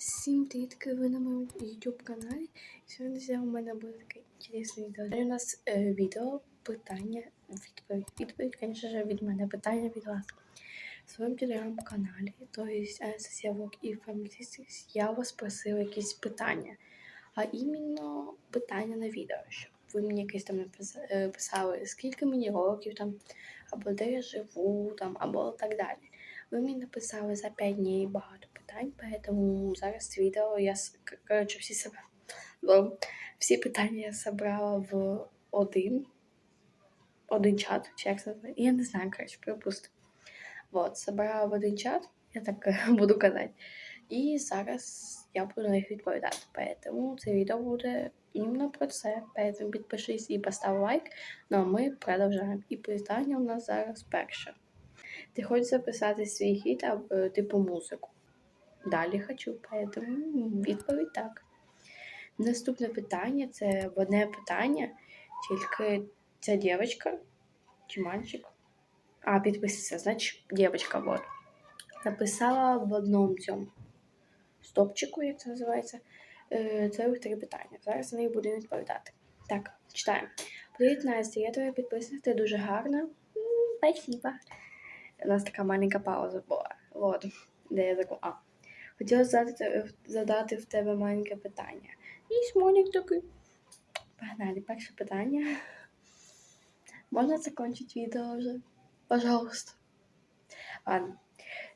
Всім привітки, ви на моєму YouTube каналі. Сьогодні у мене буде таке інтересне відео. У нас е, відео питання, відповідь. Відповідь, звісно ж, від мене, питання від вас. В своєму телеграм-каналі, то есть Анастасія Вок і Sisters, я вас просила якісь питання. А іменно питання на відео, щоб ви мені якесь там е, писали, скільки мені років там, або де я живу, там, або так далі. Ви мені написали за 5 днів багато питань, поэтому зараз відео я с- к- коротше, всі себе ну, всі питання я собрала в один, один чат, чи як це називається? Я не знаю, коротше, припустимо. Вот, собрала в один чат, я так е, буду казати. І зараз я буду на них відповідати. Поэтому це відео буде іменно про це. Поэтому підпишись і постав лайк. Ну а ми продовжуємо. І питання у нас зараз перше. Ти хочеш записати свій хіт або типу музику? Далі хочу, поэтому відповідь так. Наступне питання це одне питання, тільки ця дівчинка чи мальчик. А, підписуйся, значить, дівчинка, вот. Написала в одному цьому стопчику, як це називається, е, цілих три питання. Зараз на них будемо відповідати. Так, читаємо. Привіт, Настя, я твоя підписниця, ти дуже гарна. Спасибо. Нас така маленька пауза була. Вот, де я закла. А. Хотіла задати, задати в тебе маленьке питання. І смолік такий. Погнали, перше питання. Можна закончити відео вже? Пожалуйста. Ладно.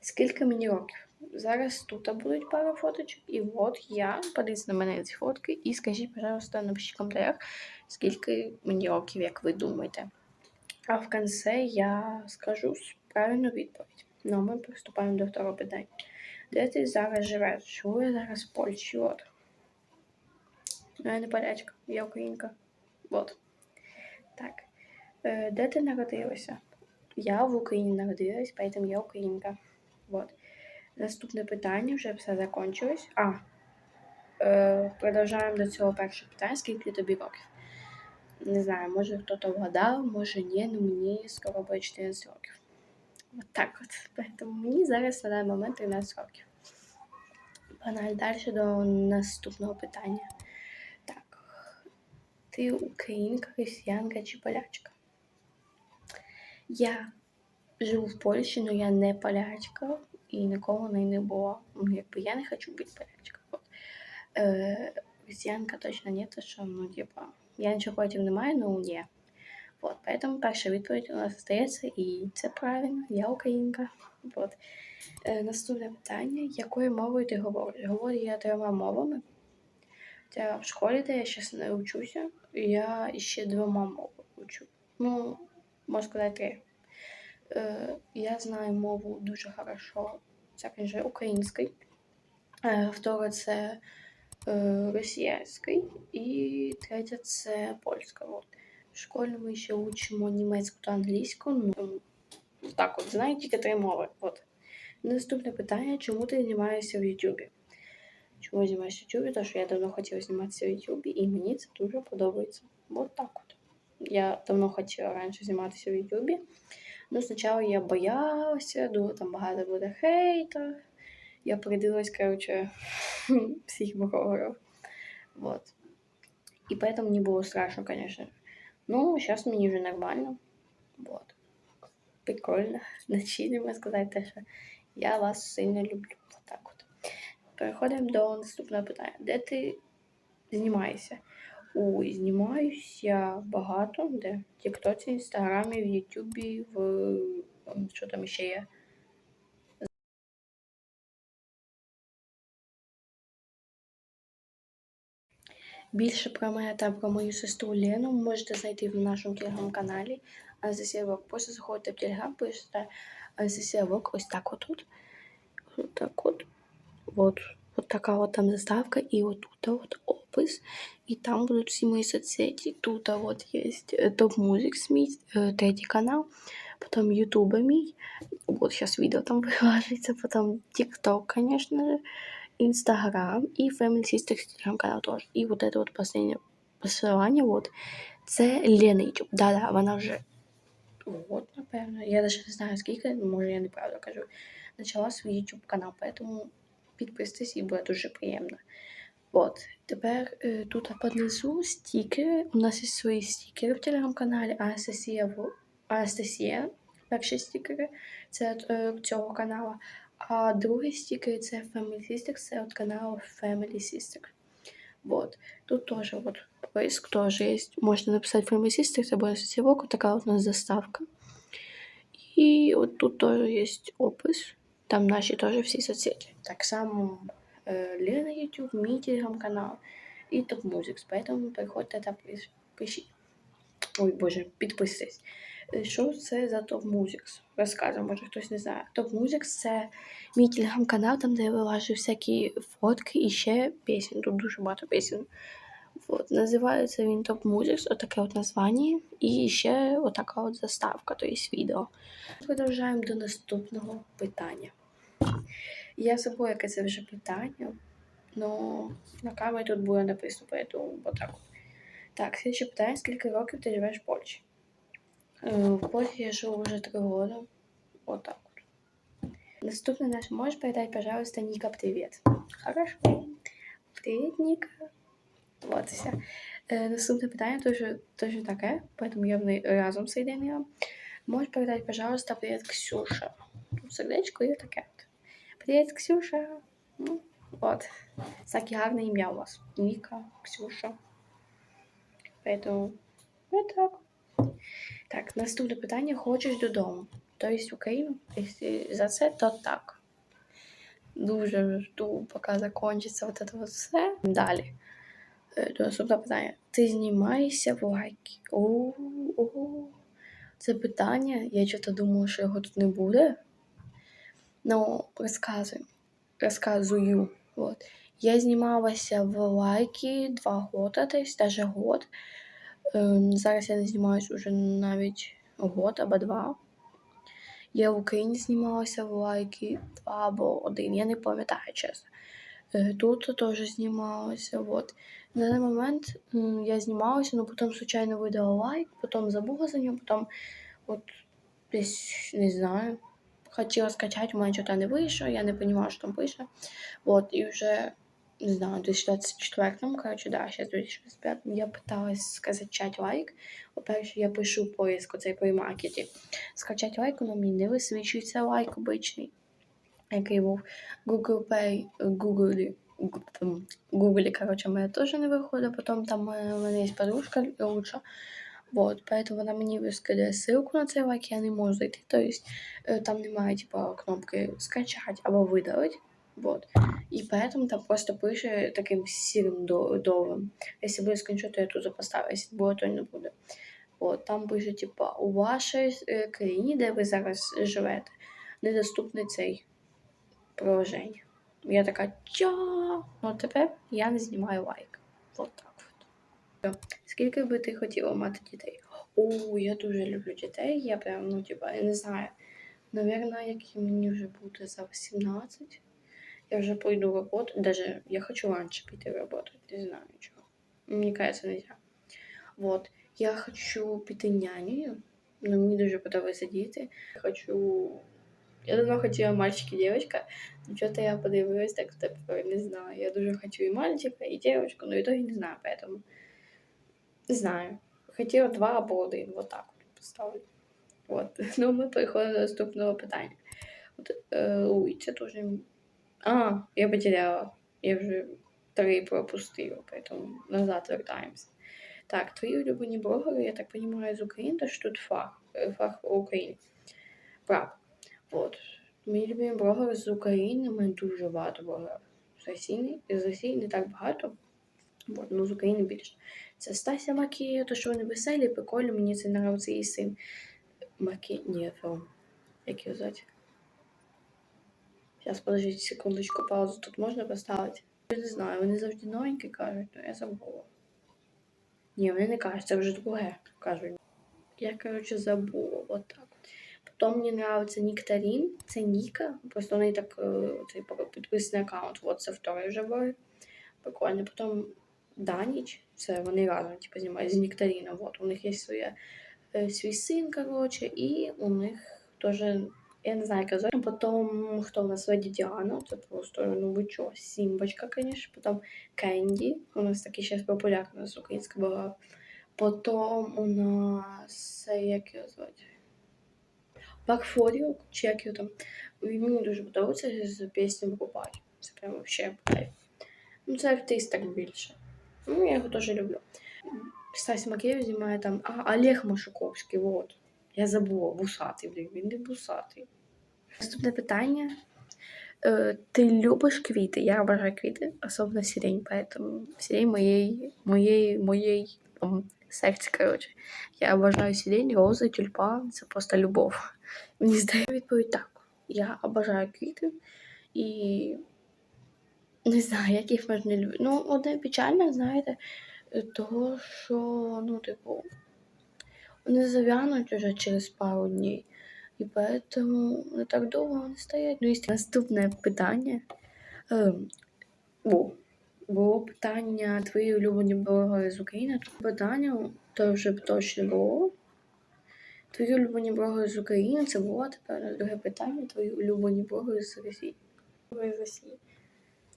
Скільки мені років? Зараз тут будуть пару фоточок, і от я. Подивіться на мене ці фотки і скажіть, пожалуйста, напишіть в коментарях, скільки мені років, як ви думаєте. А в кінці я скажу правильну відповідь. Ну, ми приступаємо до второго питання. Де ти зараз живеш? Живу я зараз в Польщі, от. Я не полячка, я українка. От. Так. Е, Де ти народилася? Я в Україні народилась, поэтому я українка. Вот. Наступне питання, вже все закончилось. А. Е, продовжаємо до цього першого питання. Скільки тобі років? Не знаю, може хтось вгадав, може ні, ну мені скоро буде 14 років. От так от. Поэтому мені зараз на даний момент 13 років. Погнали далі до наступного питання. Так. Ти українка, росіянка чи полячка? Я живу в Польщі, але я не полячка і ніколи неї не була. Ну, якби я не хочу бути полячкою. Е, росіянка точно ні, то що, ну, типа, я нічого проти не маю, ну ні. Вот, поэтому перша відповідь у нас стається, і це правильно, я українка. Вот. Е, наступне питання: якою мовою ти говориш? Говорю я трьома мовами. Це в школі, де я зараз не вчуся, я ще двома мовами учу. Ну, можна сказати, три. Е, я знаю мову дуже хорошо. Це, звісно, український. Е, вторе це е, російський. І третє це польська. От. В школі ми ще учимо німецьку та англійську. Ну, так от, знаю тільки три мови. От. Наступне питання: чому ти знімаєшся в Ютубі? Чому я знімаюся в Ютубі? Тому що я давно хотіла зніматися в Ютубі, і мені це дуже подобається. От так от. Я давно хотіла раніше зніматися в Ютубі. Ну, спочатку я боялася, думала, там багато буде хейта. Я придивилась, короче, всіх блогеров. Вот. И поэтому мне было страшно, конечно. Ну, сейчас мне уже нормально. Вот. Прикольно. Начали сказати що я вас сильно люблю. Вот так от. Переходимо до наступного питання. Де ти знімаєшся? Ой, знімаюся багато, де? В Тіктоці, Інстаграмі, в Ютубі, в що там ще є? Більше про мене та про мою сестру Лену можете знайти в нашому телеграм-каналі Анастасія Вок. Просто заходите в телеграм, пишете Анастасія Вок, ось так отут. Ось так от. Вот. Вот така от там заставка, і от тут от опис, і там будуть всі мої соцсети. Тут от є топ музик мій, третій канал, потім Ютуба мій. Вот сейчас відео там вилажиться, потім TikTok, конечно же. Инстаграм и Family Sisters телеграм-канал тоже. И вот это вот последнее посилання, вот, це Лена YouTube. Да-да, вона вже, вот, напевно, я даже не знаю скільки, може я неправду кажу, начала свій YouTube канал, поэтому підписуйтесь і буде дуже приємно. От, тепер е, тут понизу стікери. У нас є свої стікери в телеграм-каналі Анастасія Анастасія. Перші стікери це е, цього каналу. А другий стікер це Family Sisters, це від каналу Family Sisters. Вот. Тут тоже вот поиск тоже есть. Можно написать Family Sisters, это будет сетевок, вот такая вот у нас заставка. И вот тут тоже есть опис. Там наши тоже все соцсети. Так само э, Лена YouTube, мій телеграм-канал и Топ Музикс. Поэтому приходьте та пиш- пишіть. Ой, боже, підписуйтесь. Е, Що це за Топ Музикс? Розказуємо, може хтось не знає. Топ Музикс це мій телеграм-канал, там де я вилажу всякі фотки і ще пісень. Тут дуже багато пісень. Вот. Називається він Топ Музикс, отаке от названня. І ще отака от заставка, то є відео. Продовжаємо до наступного питання. Я забула, яке це вже питання, но на камері тут буде написано, поэтому отак. Так, слідче питання, скільки років ти живеш в Польщі? Е, В Польщі я живу вже три роки. Вот так вот. Наступный наш. Можешь передать, пожалуйста, Ника привет? Хорошо. Привет, Ника. Вот, все. Е, наступне питання тоже, тоже таке, поэтому я в неї разом соединила. Можешь передать, пожалуйста, привет, Ксюша? Тут сердечко і таке. от. Привет, Ксюша. Ну, от. Таке гарне ім'я у вас. Ніка, Ксюша. Поэтому вот так. Так, наступне питання. Хочеш додому? Тобто Україну? Якщо за це, то так. Дуже жду, поки закінчиться вот вот все. Далі. Е, До наступного питання. Ти знімаєшся в лайки? О, о, це питання. Я чого-то думаю, що його тут не буде. Ну, розказую. Розказую. Вот. Я знімалася в лайки два роки, тобто навіть год. Ем, Зараз я не знімаюся вже навіть год або два. Я в Україні знімалася в лайки два або один, я не пам'ятаю чесно. Е, Тут теж знімалася. Вот. На даний момент я знімалася, але потім случайно видала лайк, потім забула за нього, потім от десь не знаю. Хотіла скачати, у мене щось не вийшло, я не розуміла, що там пише. Вот, і вже, не знаю, в 2024, коротше, да, зараз 2025, я пыталась скачати лайк. По-перше, я пишу поиск оцей по маркеті. Скачати лайк, але мені не висвічується лайк обичний, який був Google Pay, Google, Гу- там, Google, короче, мене теж не виходить, потім там е, у мене є подружка лучша, вот, поэтому вона мені вискидає ссылку на цей лайк, я не можу зайти, то есть е, там немає, типа, кнопки скачати або видалити, вот, і поэтому там просто пише таким сірим до- довгим, якщо буде скріншот, то я тут поставлю, якщо буде, то не буде. От, там пише, типа, у вашій е, країні, де ви зараз живете, недоступний цей приложення. Я така, ча. Ну тепер я не знімаю лайк. От так от. Скільки би ти хотіла мати дітей? О, я дуже люблю дітей. Я прям, ну, типа, я не знаю. Наверно, як мені вже буде за 18, я вже пойду роботу. Даже я хочу раніше піти работать, не знаю нічого. Мені кажется, нельзя. Вот. Я хочу піти нянею, но мені дуже подобається діти. Хочу. Я давно хотіла мальчик і дівчинка, но что-то я подивилась так тепер, не знаю. Я дуже хочу і мальчика, і дівчинку, в итоге не знаю, поэтому. Не знаю. Хотіла два або один, вот так от поставлю. Вот. Ну, ми переходимо до наступного питання. От, е, ой, це теж. А, я потеряла. Я вже три пропустила, поэтому назад вертаємося. Так, твої улюблені блогери, я так понимаю, з України, то що тут фах, е, фах в Україні. Правда. От. Мої любимі блогери з України, мене дуже багато блогерів. З Росії, з Росії не так багато. От, ну з України більше. Це Стася Макія, то що вони веселі, прикольні, мені це нравиться її син. Макі... Ні, фільм. Як його звати? Зараз, подождіть секундочку, паузу тут можна поставити? Я не знаю, вони завжди новенькі кажуть, то я забула. Ні, вони не кажуть, це вже друге кажуть. Я, коротше, забула, от так. Потім мені нравиться Ніктарін, це Ніка, просто неї так цей підписаний аккаунт, от це второй вже блог. Прикольно. Потім Даніч, це вони разом типу, знімають з Нектаріном. Вот, у них є своє, е, свій син, коротше, і у них теж Я не знаю, яка зоря. Потім хто у нас Леді Діана, це просто, ну ви чого, Сімбочка, звісно. Потім Кенді, у нас такий зараз популярний, у нас українська була. Потім у нас, е, як його звати? Бакфоріо, чи як його там. Він мені дуже подобається з піснею Рубай. Це прям вообще кайф. Ну, це артист так більше. Ну, я його теж люблю. Стась Макеєв знімає там. А, Олег Машуковський, вот. Я забула, вусатий, блін, він не вусатий. Наступне питання. Е, Ти любиш квіти? Я обожаю квіти, особливо сирень, поэтому сирень моєї, моєї, моєї там, коротше. Я обожаю сирень, рози, тюльпан, це просто любов. Мені здається відповідь так. Я обожаю квіти і не знаю, як їх можна любити. Ну, одне печально, знаєте, е, того, що, ну, типу, вони зав'януть уже через пару днів. І поэтому не так довго вони стоять. Ну, і наступне питання. Ем, о, було питання твої улюблені блогери з України. Питання то вже б точно було. Твої улюблені блогери з України це було тепер друге питання. Твої улюблені блогери з Росії. З Росії.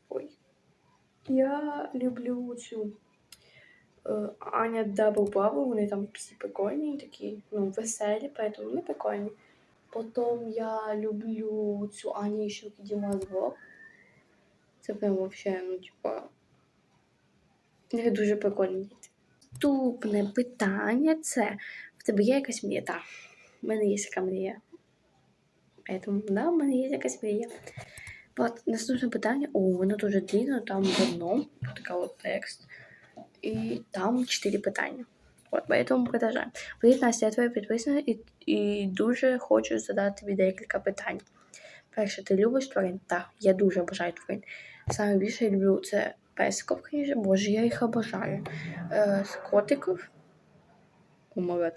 Ой. Я люблю цю Аня Дабл Бабл, вони там всі прикольні, такі, ну, веселі, поэтому вони прикольні. Потім я люблю цю Аню Щуки Діма Звок. Це прям вообще, ну, типа, не дуже прикольні діти. Наступне питання це в тебе є якась мрія? В мене є яка мрія. Поэтому, да, в мене є якась мрія. От, наступне питання. О, воно дуже длинно, там одному така от текст. І там чотири питання. От, поэтому продовжаємо. Привіт, Настя, я твоя підписана і, і дуже хочу задати тобі декілька питань. Перше, ти любиш тварин? Так, я дуже обожаю тварин. Саме більше я люблю це песиків, звісно, боже, я їх обожаю. Е, з котиків. Май.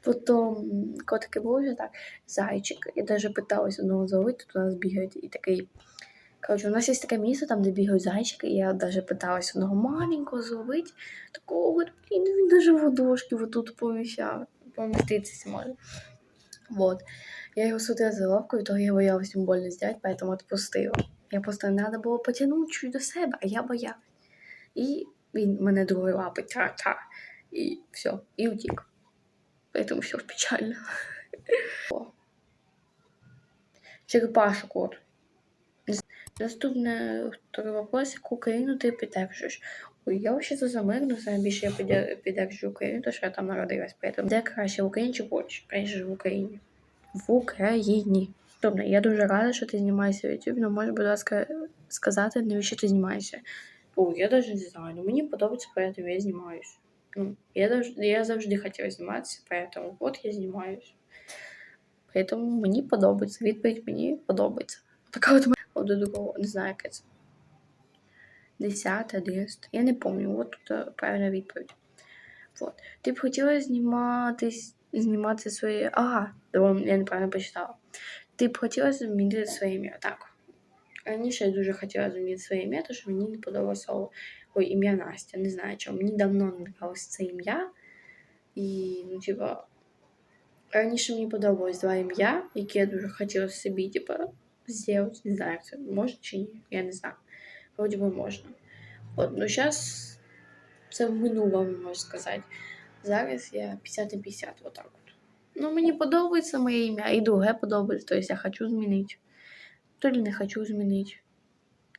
Потім котики були так, зайчик. Я навіть питалась одного зловити, тут у нас бігають і такий. Коротше, у нас є таке місце, там, де бігають зайчики, і я навіть питалась одного маленького зловити. Такого, блін, він даже в ладошки вот тут поміщав. Поміститися може. Вот. Я його судила за лавку, і того я боялась йому больно зробити, поэтому отпустила. Я просто треба було потягнути чуть до себе, а я боялась. І він мене другою лапи та-та. І все, і утік. Поэтому все печально. О. Черепаша кот. Наступне второй вопрос, яку Україну ти підтверджуєш? Ой, я вообще за мирно, саме більше я піде- підтверджую Україну, тому що я там народилась. Поэтому де краще в Україні чи в Польщі? Конечно, в Україні. В Україні. Тобто, я дуже рада, що ти знімаєшся в YouTube, але можеш, будь ласка, сказати, навіщо ти знімаєшся? Ой, я навіть не знаю, ну мені подобається, поэтому я знімаюсь. Ну, я, завжди, я завжди хотіла зніматися, поэтому от я знімаюсь. Поэтому мені подобається. Відповідь мені подобається. Така от от до другого, не знаю, яке це. 10, 11. Я не пам'ятаю, от тут е, правильна відповідь. Вот. Ти б хотіла зніматись, знімати своє. Ага, добре, я неправильно почитала. Ти б хотіла змінити своє ім'я. Так. Раніше я дуже хотіла змінити своє ім'я, тому що мені не подобалося ой, ім'я Настя. Не знаю чому. Мені давно не нравилось це ім'я. І, ну, типа, раніше мені подобалось два ім'я, які я дуже хотіла собі, типа, зробити. Не знаю, це можна чи ні, я не знаю. Вроді би можна. От, ну зараз це в минулому, можна сказати. Зараз я 50 на 50, отак от. Ну, мені подобається моє ім'я, і друге подобається, тобто я хочу змінити. То ли не хочу змінити.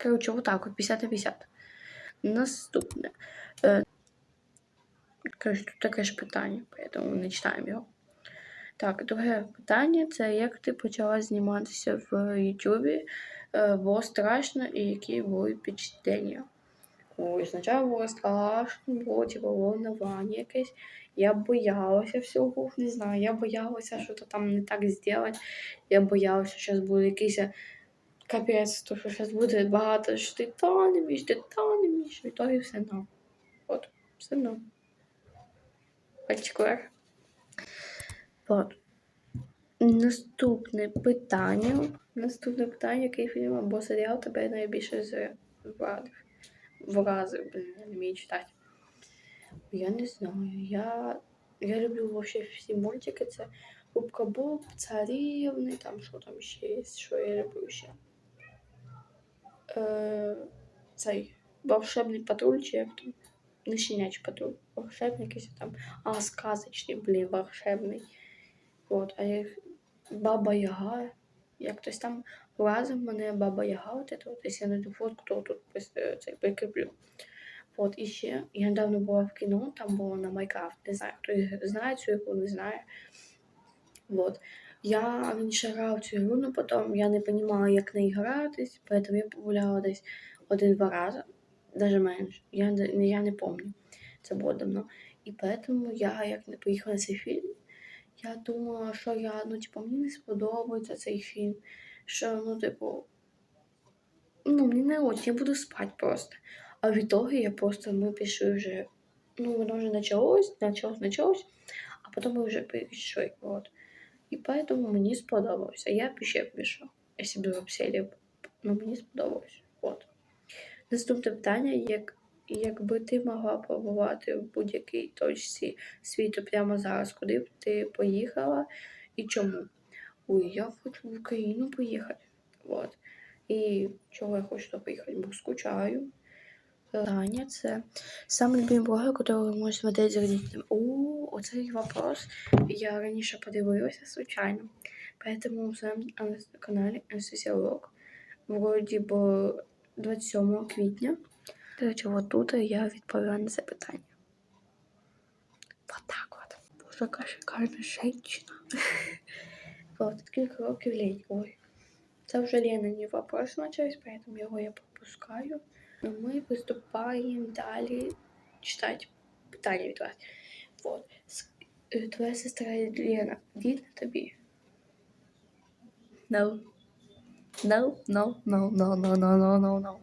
Коротше, отак от, 50 на 50. Наступне. Е, Коротше, тут таке ж питання, тому не читаємо його. Так, друге питання це як ти почала зніматися в Ютубі? Е, Було страшно і які були впечатлення? Ой, спочатку було страшно, було типу волнування якесь. Я боялася всього, не знаю, я боялася, що то там не так зробити. Я боялася, що зараз буде якийсь капець, то що зараз буде багато, що ти то не вмієш, ти то не вмієш, і то і все одно. От, все одно. Пальчик вверх. От. Наступне питання. Наступне питання, який фільм або серіал тебе найбільше вразив? Я не вмію читати. Я не знаю. Я, я люблю вообще всі мультики. Це Губка Боб, царівни, там що там ще є, що я люблю ще. Е, цей волшебний патруль, чи як там? Не щенячий патруль. Волшебний якийсь там. А, сказочний, блін, волшебний. От, а я Баба Яга. Як хтось там разом мене Баба Яга, от это от, якщо я знайду фотку, то тут пис- цей прикріплю. От, і ще, я недавно була в кіно, там було на Майкрафт, не знаю, хто знає цю ігру, не знає. Вот. Я раніше грав цю ігру, але потім я не розуміла, як неї гратись, поэтому я погуляла десь один-два рази, навіть менше. Я, не- я не пам'ятаю, це було давно. І поэтому я, як не поїхала на цей фільм, я думала, що я, ну, типу, мені не сподобається цей фільм, що, ну, типу, ну, мені не очень, я буду спати просто. А в итоге я просто, мы пішли вже, ну, воно вже почалось, почалось, почалось, а потім ми вже прийшли, вот. І поэтому мені сподобалось. А я ще пішов, якщо б взагалі, ну, мені сподобалось, от. Наступне питання, як, якби ти могла побувати в будь-якій точці світу прямо зараз, куди б ти поїхала і чому? Ой, я хочу в Україну поїхати. Вот. І чого я хочу туди поїхати? Бо скучаю. Таня, це саме любимий блогер, якого ви можете смотреть з родителями. О, оцей вопрос я раніше подивилася случайно. Поэтому вами на каналі Анастасія Урок. Вроді би 27 квітня. До речі, от тут я відповіла на це питання. Вот так от. Боже, яка шикарна женщина. Вот, скільки років лень. Ой. Це вже Ленині вопрос начались, поэтому його я пропускаю. Но ми виступаємо далі читати питання від вас. Вот. Е, Твоя сестра Лена рідна тобі? No. No, no, no, no, no, no, no, no, no.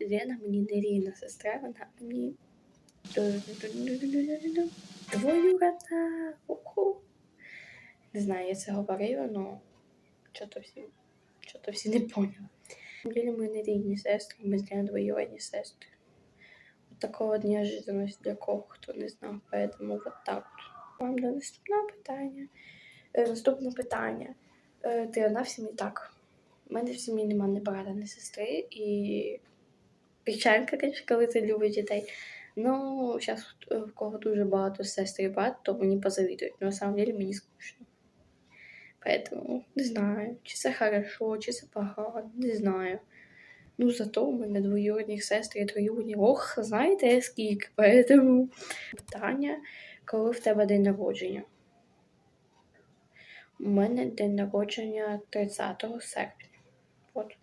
Лена мені не рідна сестра, вона мені двоюродна. Уху. Не знаю, я це говорила, що-то всі, що-то всі не поняли. Деле мы не рідні сестри, ми з Леною двоюродні сестри. Вот такого от неожиданность для кого, хто не знав, поэтому вот так. Вам до наступного питання. Е, наступне питання. Е, ти одна в сім'ї так. У мене в сім'ї немає ні брата, ні сестри, і печалька, звісно, коли ти любиш дітей. Ну, зараз в кого дуже багато сестри і брат, то мені позавідують. Но на самом деле мені скучно. Поэтому не знаю, чи це хорошо, чи це погано, не знаю. Ну, зато у мене двоюрідних сестр і троюрідні. Ох, знаєте скільки. Поэтому питання, коли в тебе день народження? У мене день народження 30 серпня. От.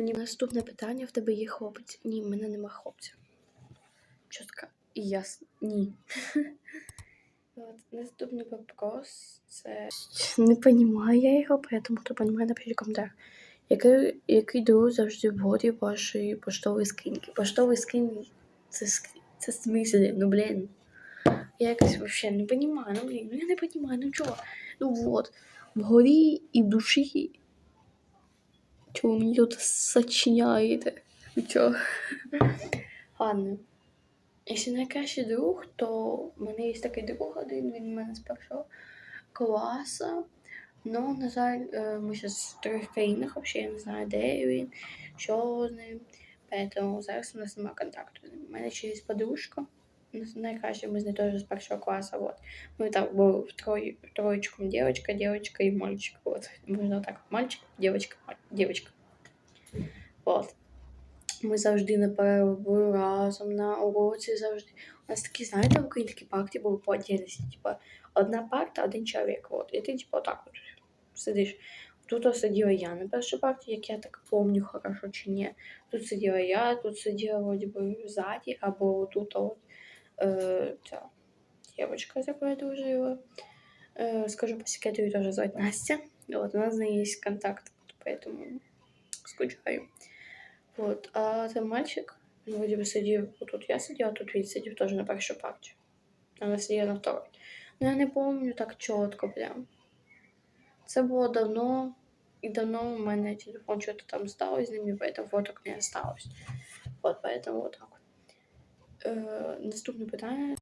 Мені наступне питання: в тебе є хлопець? Ні, в мене нема хлопця. Чітко і ясно. Ні. От, наступний вопрос це. Не розумію я його, поэтому хто розуміє, напишіть в. Який, який друг завжди вводить ваші поштові скриньки? Поштові скриньки це, це смислі, ну блін. Я якось вообще не розумію, ну блін, ну я не розумію, ну чого? Ну вот, вгорі і в душі. Чого мені тут сочиняєте? Ви чого? Ладно. Якщо найкращий друг, то в мене є такий друг один, він у мене з першого класу. Ну, на жаль, е, ми зараз в трьох країнах, взагалі я не знаю, де він, що з ним. Поэтому зараз у нас немає контакту. У мене ще є подружка. Найкраще ми з нею теж з першого класу. Вот. Ми там в трой, троєчком дівчинка, дівчинка і мальчик. Вот. Можна так, мальчик, дівчинка, маль-. Вот. Ми завжди на перерву разом, на уроці завжди. У нас такі, знаєте, в українській парті були по отдельності. Типа, одна парта, один чоловік. От. І ти, типа, отак от сидиш. Тут сиділа я на першій парті, як я так помню хорошо чи ні. Тут сиділа я, тут сиділа вроді би ззаді, або тут от е, ця дівчинка, з якою я дружила. Е, скажу по секрету, її теж звати Настя. От, у нас з нею є контакт, поэтому скучаю. Вот. А цей мальчик, він вроді би сидів, тут я сиділа, тут він сидів теж на першій парті. А Вона сиділа на второй. Ну, я не пам'ятаю так чітко прям. Це було давно, і давно у мене телефон що-то там сталося з ним, і поэтому фоток не осталось. Вот, поэтому вот так вот. Е, наступне питання.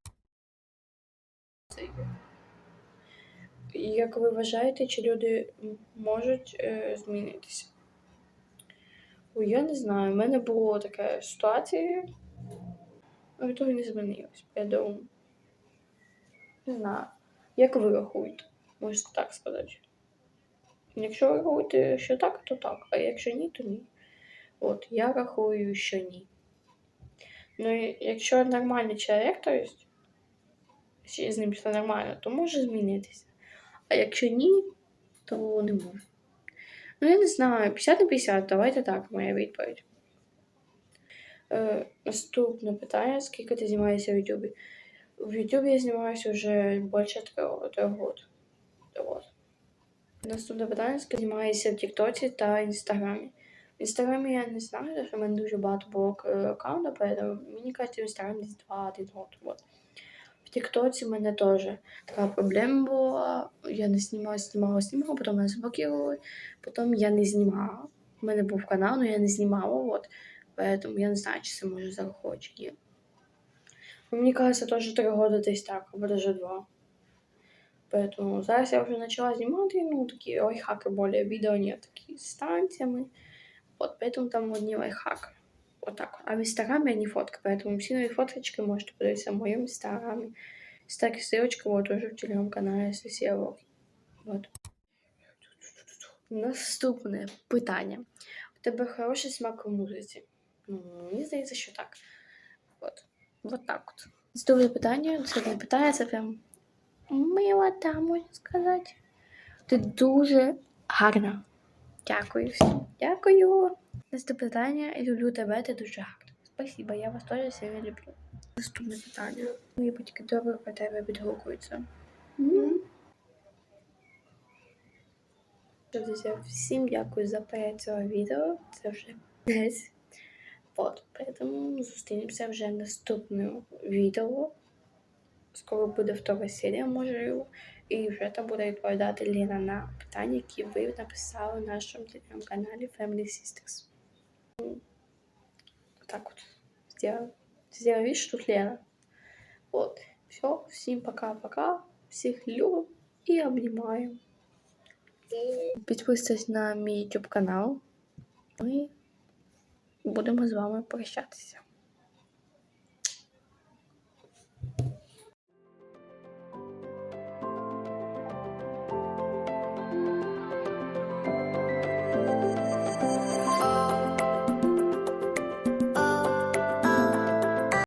Як ви вважаєте, чи люди можуть е, змінитися? Ой, я не знаю. У мене була така ситуація, але того не змінилось. Я думаю. Не знаю. Як ви рахуєте? Можете так сказати. Якщо ви рахуєте, що так, то так. А якщо ні, то ні. От, я рахую, що ні. Ну, якщо нормальний чоловік, то есть, з ним все нормально, то може змінитися. А якщо ні, то не може. Ну, я не знаю, 50 на 50, давайте так, моя відповідь. Е, наступне питання: скільки ти знімаєшся в Ютубі? В Ютубі я знімаюся вже більше трьох років. Наступне питання: скільки знімаєшся в Тіктоці та Інстаграмі? В Інстаграмі я не знаю, тому що в мене дуже багато було е, аккаунтів, поэтому мені кажеться, в Інстаграмі десь два-один год. Вот. В Тіктоці в мене теж така проблема була. Я не знімала, знімала, знімала, потім мене заблокували, потім я не знімала. У мене був канал, але я не знімала, вот. Поэтому я не знаю, чи це може зарахувати чи ні. Ну, Мені кажется, теж три роки десь так, або даже два. Поэтому зараз я вже почала знімати, ну, такі лайфхаки более відео нет, такі з танцями. Вот, поэтому там одни лайфхаки. Вот так. вот. А в Инстаграме я не фотка, поэтому все новые фоточки можете подивитися в моем Инстаграме. Кстати, ссылочка вот тоже в телеграм-канале Сосія Вот. Наступне питання. У тебе хороший смак у музиці? Ну, мені здається, що так. От. Вот так от. Наступне питання. Наступне питання це прям милота, можна сказати. Ти дуже гарна. Дякую всім. Дякую. Наступне питання. Люблю тебе, ти дуже гарна. Спасибо, я вас теж сильно люблю. Наступне питання. Мої батьки добре про тебе відгукуються. Друзі, всім дякую за перегляд цього відео. Це вже кінець. Вот, поэтому зустрінемося вже в наступному відео. Скоро буде втора серія, можливо. І вже там буде відповідати Ліна на питання, які ви написали в нашому телеграм-каналі Family Sisters. Вот так вот. Сделала. Сделала вид, тут Лена. Вот. Все. Всем пока-пока. Всех люблю и обнимаю. Підписуйтесь на мій YouTube канал. Ми будемо з вами прощатися.